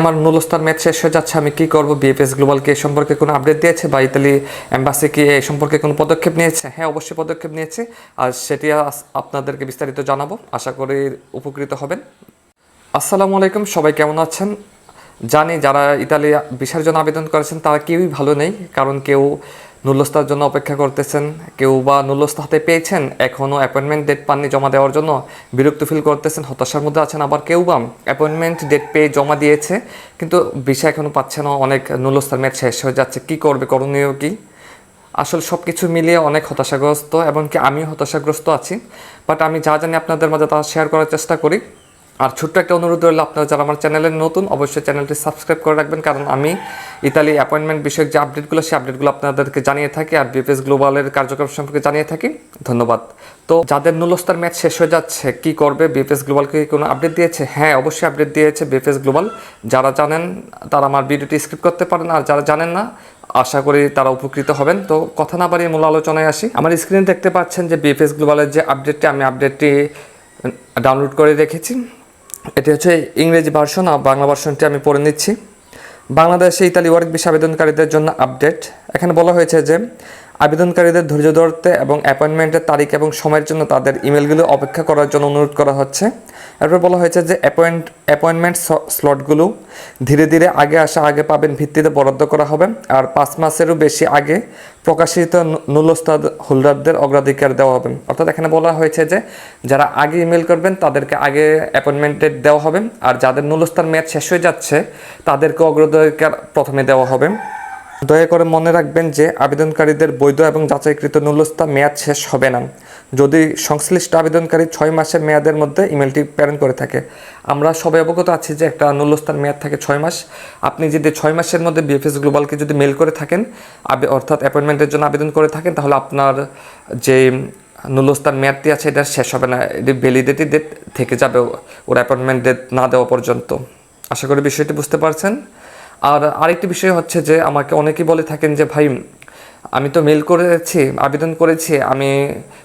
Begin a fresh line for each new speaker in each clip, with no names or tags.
আমার নুলস্তার ম্যাচ শেষ হয়ে যাচ্ছে, আমি কি করব? বিএফএস গ্লোবালকে এ সম্পর্কে কোনো আপডেট দিয়েছে? বা ইতালি এম্বাসি কি এই সম্পর্কে কোনো পদক্ষেপ নিয়েছে? হ্যাঁ অবশ্যই পদক্ষেপ নিয়েছে। আর সেটি আপনাদেরকে বিস্তারিত জানাব। আশা করি উপকৃত হবেন। আসসালামু আলাইকুম, সবাই কেমন আছেন? জানি যারা ইতালি ভিসার জন্য আবেদন করেছেন, তারা কেউই ভালো নেই, কারণ কেউ নুল্লস্তার জন্য অপেক্ষা করতেছেন। কেউ বা নুল্লস্তা হাতে পেয়েছেন? এখনও অ্যাপয়েন্টমেন্ট ডেট পাননি জমা দেওয়ার জন্য। বিরক্ত ফিল করতেছেন, হতাশার মধ্যে আছেন আবার কেউ বা। অ্যাপয়েন্টমেন্ট ডেট পেয়ে জমা দিয়েছে, কিন্তু বিষয় এখনও পাচ্ছে না। অনেক নুল্লস্তার ম্যাচ শেষ হয়ে যাচ্ছে। কি করবে, করণীয় কি? আসলে সব কিছু মিলিয়ে অনেক হতাশাগ্রস্ত এবং কি আমিও হতাশাগ্রস্ত আছি। বাট আমি যা জানি আপনাদের মাঝে তা শেয়ার করার চেষ্টা করি। আর ছোট্ট একটা অনুরোধ রইল আপনারা যারা আমার চ্যানেলের নতুন, অবশ্যই চ্যানেলটি সাবস্ক্রাইব করে রাখবেন, কারণ আমি ইতালি অ্যাপয়েন্টমেন্ট বিষয়ক যে আপডেটগুলো সেই আপডেটগুলো আপনাদেরকে জানিয়ে থাকি আর বিপিএস গ্লোবালের কার্যক্রম সম্পর্কে জানিয়ে থাকি। ধন্যবাদ। তো যাদের নুলস্তার ম্যাচ শেষ হয়ে যাচ্ছে, কি করবে? বিপিএস গ্লোবালকে কোনো আপডেট দিয়েছে? হ্যাঁ অবশ্যই আপডেট দিয়েছে বিপিএস গ্লোবাল যারা জানেন, তারা আমার ভিডিওটি স্ক্রিপ্ট করতে পারেন, আর যারা জানেন না, আশা করি তারা উপকৃত হবেন। তো কথা না বাড়িয়ে মূল আলোচনায় আসি। আমার স্ক্রিনে দেখতে পাচ্ছেন যে বিএফএস গ্লোবালের যে আপডেটটি আমি আপডেটটি ডাউনলোড করে রেখেছি। এটি হচ্ছে ইংরেজি ভার্সন আর বাংলা ভার্সনটি আমি পড়ে নিচ্ছি। বাংলাদেশে ইতালি ওয়ার্ক ভিসা আবেদনকারীদের জন্য আপডেট এখানে বলা হয়েছে যে আবেদনকারীদের ধৈর্য ধরতে এবং অ্যাপয়েন্টমেন্টের তারিখ এবং সময়ের জন্য তাদের ইমেলগুলো অপেক্ষা করার জন্য অনুরোধ করা হচ্ছে। এরপর বলা হয়েছে যে অ্যাপয়েন্ট অ্যাপয়েন্টমেন্ট স্লটগুলো ধীরে ধীরে আগে আসা, আগে পাবেন ভিত্তিতে বরাদ্দ করা হবে। আর পাঁচ মাসেরও বেশি আগে প্রকাশিত নুলস্তাদ হোল্ডারদের অগ্রাধিকার দেওয়া হবে। অর্থাৎ এখানে বলা হয়েছে যে যারা আগে ইমেল করবেন তাদেরকে আগে অ্যাপয়েন্টমেন্ট ডেট দেওয়া হবে। আর যাদের নুলস্তার মেয়াদ শেষ হয়ে যাচ্ছে, তাদেরকে অগ্রাধিকার প্রথমে দেওয়া হবে। দয়া করে মনে রাখবেন যে আবেদনকারীদের বৈধ এবং যাচাইকৃত নুলস্তা মেয়াদ শেষ হবে না। যদি সংশ্লিষ্ট আবেদনকারী ছয় মাসের মেয়াদের মধ্যে ইমেলটি প্রেরণ করে থাকে। আমরা সবাই অবগত আছি যে একটা নুলস্তার মেয়াদ থাকে ছয় মাস। আপনি যদি ছয় মাসের মধ্যে বিএফএস গ্লোবালকে যদি মেল করে থাকেন অর্থাৎ অ্যাপয়েন্টমেন্টের জন্য আবেদন করে থাকেন, তাহলে আপনার যে নুলস্তার মেয়াদটি আছে, এটা শেষ হবে না। এটি ভ্যালিডিটি ডেট থেকে যাবে, ওর অ্যাপয়েন্টমেন্ট ডেট না দেওয়া পর্যন্ত। আশা করি বিষয়টি বুঝতে পারছেন। আর আরেকটি বিষয় হচ্ছে যে আমাকে অনেকেই বলে থাকেন যে, ভাই, আমি তো মেল করেছি, আবেদন করেছি, আমি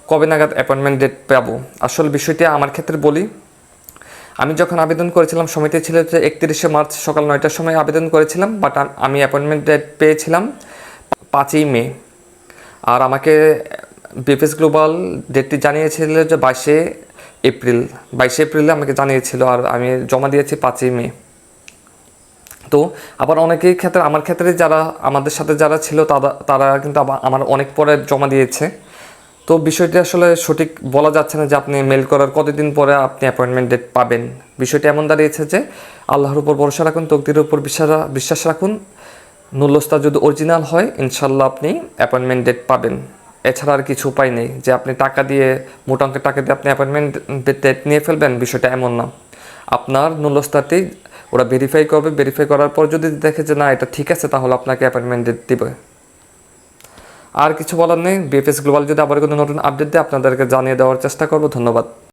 কবে নাগাদ অ্যাপয়েন্টমেন্ট ডেট পাবো? আসল বিষয়টি আমার ক্ষেত্রে বলি, আমি যখন আবেদন করেছিলাম, সময়টি ছিল যে একত্রিশে মার্চ সকাল নয়টার সময় আবেদন করেছিলাম বাট আমি অ্যাপয়েন্টমেন্ট ডেট পেয়েছিলাম পাঁচই মে। আর আমাকে বিপিএস গ্লোবাল ডেটটি জানিয়েছিল যে বাইশে এপ্রিল, বাইশে এপ্রিলে আমাকে জানিয়েছিল আর আমি জমা দিয়েছি পাঁচই মে। তো আবার অনেকের ক্ষেত্রে, আমার ক্ষেত্রে যারা, আমাদের সাথে যারা ছিল তারা তারা কিন্তু আমার অনেক পরে জমা দিয়েছে। তো বিষয়টি আসলে সঠিক বলা যাচ্ছে না যে আপনি মেল করার কতদিন পরে আপনি অ্যাপয়েন্টমেন্ট ডেট পাবেন। বিষয়টি এমন দাঁড়িয়েছে যে আল্লাহর উপর ভরসা রাখুন তকদির উপর বিশ্বাস বিশ্বাস রাখুন। নুল্লস্তা যদি অরিজিনাল হয় ইনশাল্লাহ আপনি অ্যাপয়েন্টমেন্ট ডেট পাবেন। এছাড়া আর কিছু উপায় নেই যে আপনি টাকা দিয়ে, মোটা অঙ্কের টাকা দিয়ে আপনি অ্যাপয়েন্টমেন্ট ডেট নিয়ে ফেলবেন, বিষয়টা এমন না। আপনার নুলস্তারটি ওরা ভেরিফাই করবে ভেরিফাই করার পর যদি দেখে যে না, এটা ঠিক আছে, তাহলে আপনাকে অ্যাপয়েন্টমেন্ট দিবে। আর কিছু বলার নেই বিএফএস গ্লোবাল যদি আবার কোনো নতুন আপডেট দেয়, আপনাদেরকে জানিয়ে দেওয়ার চেষ্টা করব, ধন্যবাদ।